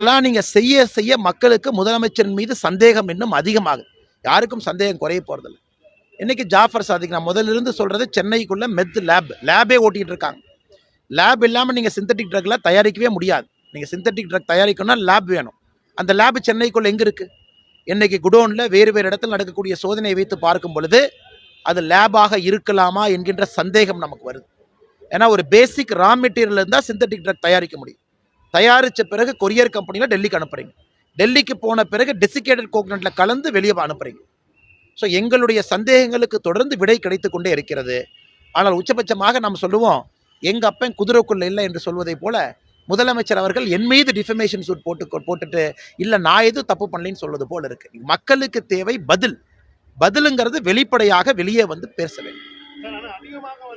இதெல்லாம் நீங்க செய்ய செய்ய மக்களுக்கு முதலமைச்சரின் மீது சந்தேகம் இன்னும் அதிகமாகும் யாருக்கும் சந்தேகம் குறைய போறதில்ல. இன்னைக்கு ஜாஃபர் சாதிக் நான் முதல்ல இருந்து சொல்றது சென்னைக்குள்ள மெத் லேப் லேபே ஓட்டிட்டு இருக்காங்க. லேப் இல்லாம நீங்க சிந்தட்டிக் ட்ரக்ல தயாரிக்கவே முடியாது. நீங்க சிந்தட்டிக் ட்ரக் தயாரிக்கணும்னா லேப் வேணும். அந்த லேப் சென்னைக்குள்ள எங்க இருக்கு? இன்னைக்கு குடோன்ல வேறு வேறு இடத்துல நடக்கக்கூடிய சோதனையை வைத்து பார்க்கும் பொழுது அது லேபாக இருக்கலாமா என்கின்ற சந்தேகம் நமக்கு வருது. ஏன்னா ஒரு பேசிக் ரா மெட்டீரியல் இருந்தால் சிந்தட்டிக் ட்ரக் தயாரிக்க முடியும். தயாரித்த பிறகு கொரியர் கம்பெனியில் டெல்லிக்கு அனுப்புறீங்க. டெல்லிக்கு போன பிறகு டெசிகேட்டட் கோக்னட்டில் கலந்து வெளியே அனுப்புறீங்க. ஸோ எங்களுடைய சந்தேகங்களுக்கு தொடர்ந்து விடை கிடைத்து கொண்டே இருக்கிறது. ஆனால் உச்சபட்சமாக நாம் சொல்லுவோம் எங்கள் அப்பன் குதிரைக்குள்ள இல்லை என்று சொல்வதை போல முதலமைச்சர் அவர்கள் என் மீது டிஃபமேஷன் சூட் போட்டு போட்டுட்டு இல்லை நான் எதுவும் தப்பு பண்ணலைன்னு சொல்வது போல இருக்கு. மக்களுக்கு தேவை பதில். பதிலுங்கிறது வெளிப்படையாக வெளியே வந்து பேச வேண்டும்.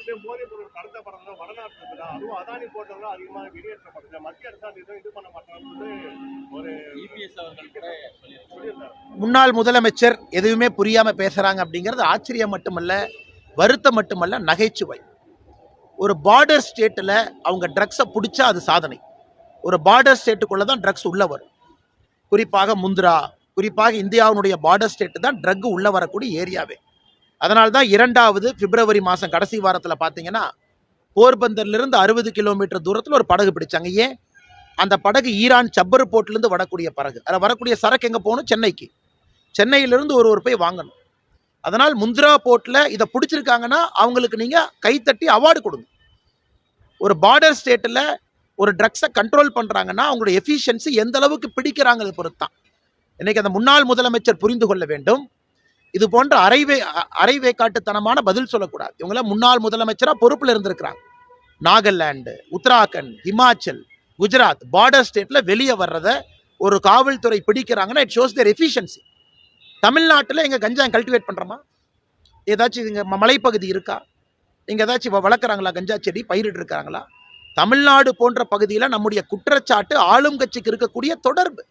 வந்து போதைப் பொருள் கடத்தப்படுறது வடநாட்டுல தான் அதுவும் அதானி போட்டவங்க அதிகமாக வெளியேற்றப்படுது மத்திய அரசாங்கம் எதுவும் இது பண்ண மாட்டாங்கன்னு ஒரு இபிஎஸ் அவர்கள் கூட சொல்லியிருக்காரு சொல்லியிருந்தாரு முன்னாள் முதலமைச்சர் எதுவுமே புரியாம பேசுறாங்க அப்படிங்கிறது ஆச்சரியம் மட்டுமல்ல வருத்தம் மட்டுமல்ல நகைச்சுவை. ஒரு பார்டர் ஸ்டேட்டில் அவங்க ட்ரக்ஸை பிடிச்சா அது சாதனை. ஒரு பார்டர் ஸ்டேட்டுக்குள்ள தான் ட்ரக்ஸ் உள்ள வரும். குறிப்பாக முந்திரா குறிப்பாக இந்தியாவினுடைய பார்டர் ஸ்டேட்டு தான் ட்ரக் உள்ள வரக்கூடிய ஏரியாவே அதனால தான் இரண்டாவது பிப்ரவரி மாதம் கடைசி வாரத்தில் பார்த்தீங்கன்னா போர்பந்தர்லேருந்து அறுபது கிலோமீட்டர் தூரத்தில் ஒரு படகு பிடிச்சாங்க. ஏன்? அந்த படகு ஈரான் சப்பர் போர்ட்லேருந்து வரக்கூடிய படகு. அதில் வரக்கூடிய சரக்கு எங்கே போகணும்? சென்னைக்கு. சென்னையிலிருந்து ஒரு ஒரு போய் வாங்கணும். அதனால் முந்திரா போர்ட்டில் இதை பிடிச்சிருக்காங்கன்னா அவங்களுக்கு நீங்கள் கைத்தட்டி அவார்டு கொடுங்க. ஒரு பார்டர் ஸ்டேட்டில் ஒரு ட்ரக்ஸை கண்ட்ரோல் பண்ணுறாங்கன்னா அவங்களோட எஃபிஷியன்சி எந்த அளவுக்கு பிடிக்கிறாங்கிறது பொறுத்தான் இன்றைக்கி அந்த முன்னாள் முதலமைச்சர் புரிந்து கொள்ள வேண்டும். இது போன்ற அரைவே அ- அரைவேக்காட்டுத்தனமான பதில் சொல்லக்கூடாது. இவங்களாம் முன்னாள் முதலமைச்சராக பொறுப்பில் இருந்திருக்கிறாங்க. நாகாலாண்டு உத்தராகண்ட் ஹிமாச்சல் குஜராத் பார்டர் ஸ்டேட்டில் வெளியே வர்றத ஒரு காவல்துறை பிடிக்கிறாங்கன்னா இட் ஷோஸ் தேர் எஃபிஷியன்சி தமிழ்நாட்டில் எங்கள் கஞ்சா கல்டிவேட் பண்ணுறோமா ஏதாச்சும் இங்கே மலைப்பகுதி இருக்கா? இங்கே ஏதாச்சும் வ- வளர்க்குறாங்களா கஞ்சா செடி? பயிரிட்டுருக்காங்களா தமிழ்நாடு போன்ற பகுதியில் நம்முடைய குற்றச்சாட்டு ஆளும் கட்சிக்கு இருக்கக்கூடிய தொடர்பு.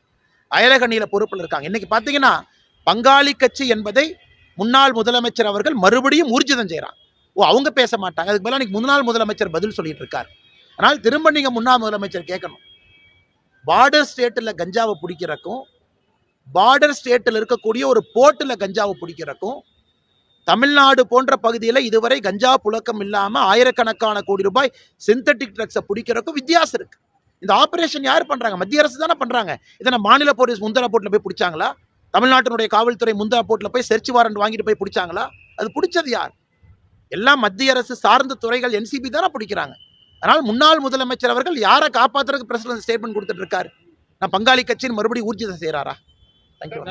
அயலகண்ணியில் பொறுப்பில் இருக்காங்க. இன்னைக்கு பார்த்தீங்கன்னா பங்காளி கட்சி என்பதை முன்னாள் முதலமைச்சர் அவர்கள் மறுபடியும் ஊர்ஜிதம் செய்கிறாங்க ஓ அவங்க பேச மாட்டாங்க. அதுக்கு பதிலாக இன்னைக்கு முன்னாள் முதலமைச்சர் பதில் சொல்லிட்டு இருக்கார். ஆனால் திரும்ப நீங்கள் முன்னாள் முதலமைச்சர் கேட்கணும். பார்டர் ஸ்டேட்டில் கஞ்சாவை பிடிக்கிறக்கும் பார்டர் ஸ்டேட்டில் இருக்கக்கூடிய ஒரு போர்ட்டில் கஞ்சாவை பிடிக்கிறக்கும் தமிழ்நாடு போன்ற பகுதியில் இதுவரை கஞ்சா புழக்கம் இல்லாமல் ஆயிரக்கணக்கான கோடி ரூபாய் சிந்தட்டிக் ட்ரக்ஸை பிடிக்கிறக்கும் வித்தியாசம் இருக்குது இந்த ஆப்ரேஷன் யார் பண்ணுறாங்க மத்திய அரசு தானே பண்ணுறாங்க இதனை மாநில போலீஸ் முந்தரா போர்ட்டில் போய் பிடிச்சாங்களா? தமிழ்நாட்டினுடைய காவல்துறை முந்தரா போர்ட்டில் போய் செர்ச் வாரண்ட் வாங்கிட்டு போய் பிடிச்சாங்களா அது பிடிச்சது யார் எல்லாம் மத்திய அரசு சார்ந்த துறைகள் என்சிபி தானே பிடிக்கிறாங்க அதனால் முன்னாள் முதலமைச்சர் அவர்கள் யாரை காப்பாத்துறதுக்கு பிரசிடன்ட் ஸ்டேட்மெண்ட் கொடுத்துட்டு இருக்காரு நான் பங்காளி கட்சின்னு மறுபடியும் ஊர்ஜிதம் செய்யறாரா தேங்க்யூ